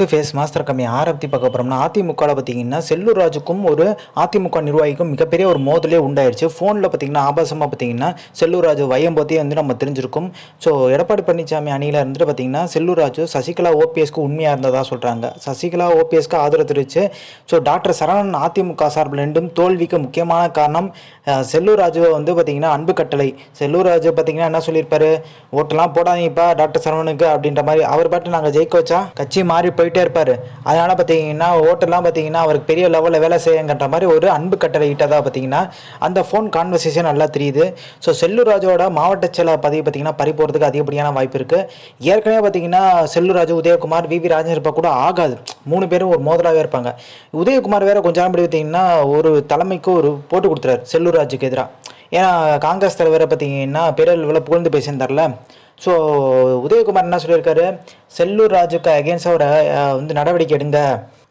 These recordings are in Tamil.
டு ஃபேஸ் மாஸ்டர் கம்மி ஆரம்பத்தி பார்க்க போகிறோம்னா அதிமுகவில் பார்த்தீங்கன்னா செல்லூர் ராஜுக்கும் ஒரு அதிமுக நிர்வாகிக்கும் மிகப்பெரிய ஒரு மோதலே உண்டாயிருச்சு. ஃபோனில் பார்த்தீங்கன்னா ஆபாசமாக பார்த்தீங்கன்னா செல்லூர் ராஜு வையம் பற்றி வந்து நம்ம தெரிஞ்சிருக்கும். ஸோ எடப்பாடி பழனிசாமி அணியில் இருந்துட்டு பார்த்தீங்கன்னா செல்லூர் ராஜு சசிகலா ஓபிஎஸ்க்கு உண்மையாக இருந்ததாக சொல்கிறாங்க சசிகலா ஓபிஎஸ்க்கு ஆதரவு தெரிவிச்சு ஸோ டாக்டர் சரவணன் அதிமுக சார்பில் ரெண்டும் தோல்விக்கு முக்கியமான காரணம் செல்லூர் ராஜுவை வந்து பார்த்தீங்கன்னா அன்பு கட்டளை. செல்லூர் ராஜு பார்த்தீங்கன்னா என்ன சொல்லியிருப்பாரு? ஓட்டெல்லாம் போடாதீங்கப்பா டாக்டர் சரவணனுக்கு அப்படின்ற மாதிரி. அவர் பாட்டு நாங்கள் ஜெயிக்க வச்சா கட்சி மாறி போயிட்டே இருப்பார். அதனால் பார்த்தீங்கன்னா ஹோட்டல்லாம் பார்த்தீங்கன்னா அவருக்கு பெரிய லெவலில் வேலை செய்யுங்கன்ற மாதிரி ஒரு அன்பு கட்டளை ஈட்டதாக பார்த்தீங்கன்னா அந்த ஃபோன் கான்வர்சேஷன் நல்லா தெரியுது. ஸோ செல்லூர் ராஜோட மாவட்ட செயலர் பதவி பார்த்தீங்கன்னா பறி போகிறதுக்கு அதிகப்படியான வாய்ப்பு இருக்குது ஏற்கனவே பார்த்தீங்கன்னா செல்லூர் ராஜு உதயகுமார் வி வி ராஜேந்திரப்பா கூட ஆகாது. மூணு பேரும் ஒரு மோதலாகவே இருப்பாங்க. உதயகுமார் வேற கொஞ்ச நேரம் பார்த்தீங்கன்னா ஒரு தலைமைக்கு ஒரு போட்டு கொடுத்துறாரு செல்லூர் ராஜுக்கு எதிராக ஏன்னா காங்கிரஸ் தலைவரை பார்த்தீங்கன்னா பேரளவில் புகழ்ந்து பேசியிருந்தார்ல. ஸோ உதயகுமார் என்ன சொல்லியிருக்காரு? செல்லூர் ராஜுக்கு அகேன்ஸ்ட் அவரை வந்து நடவடிக்கை எடுங்க.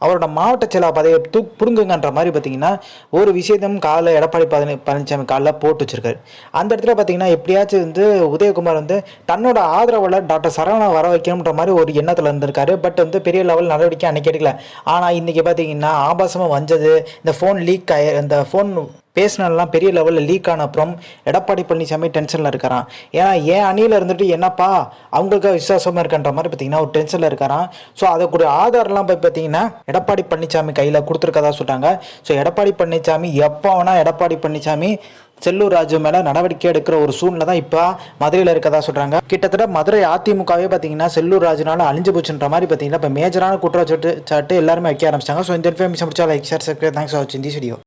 அவரோட மாவட்ட செயலா பதவியை தூ புடுங்குங்கன்ற மாதிரி பார்த்தீங்கன்னா ஒரு விஷயத்தையும் காலைல எடப்பாடி பழனி பழனிசாமி காலில் போட்டு வச்சிருக்காரு. அந்த இடத்துல பார்த்தீங்கன்னா எப்படியாச்சும் வந்து உதயகுமார் வந்து தன்னோட ஆதரவில் டாக்டர் சரவணா வர வைக்கணுன்ற மாதிரி ஒரு எண்ணத்தில் இருந்திருக்காரு. பட் வந்து பெரிய லெவல் நடவடிக்கை அன்னைக்கு எடுக்கல. ஆனால் இன்றைக்கி பார்த்தீங்கன்னா ஆபாசமாக வந்தது. இந்த ஃபோன் லீக் ஆகி இந்த ஃபோன் பேசினெல்லாம் பெரிய லெவலில் லீக் ஆன அப்புறம் எடப்பாடி பழனிசாமி டென்ஷனில் இருக்கிறான் ஏன்னா ஏன் அணியில் இருந்துட்டு என்னப்பா அவங்களுக்கு விசுவாசமாக இருக்கன்ற மாதிரி பார்த்தீங்கன்னா ஒரு டென்ஷனில் இருக்கிறான் ஸோ அதைக்கூடிய ஆதாரம்லாம் போய் பார்த்தீங்கன்னா எடப்பாடி பழனிசாமி கையில் கொடுத்துருக்கதா சொல்கிறாங்க ஸோ எடப்பாடி பழனிசாமி எப்போ வேணால் எடப்பாடி பழனிசாமி செல்லூர் ராஜு மேலே நடவடிக்கை எடுக்கிற ஒரு சூழ்நிலை தான் இப்போ மதுரையில் இருக்கதா சொல்கிறாங்க கிட்டத்தட்ட மதுரை அதிமுகவே பார்த்தீங்கன்னா செல்லூர் ராஜுனால அழிஞ்சு போச்சுன்ற மாதிரி பார்த்தீங்கன்னா இப்போ மேஜரான குற்றச்சாட்டு சாட்டு எல்லாருமே வைக்க ஆரம்பிச்சாங்க ஸோ இந்த இன்ஃபர்மேஷன் முடிச்சா like share subscribe thanks for வாட்சிங் தி வீடியோ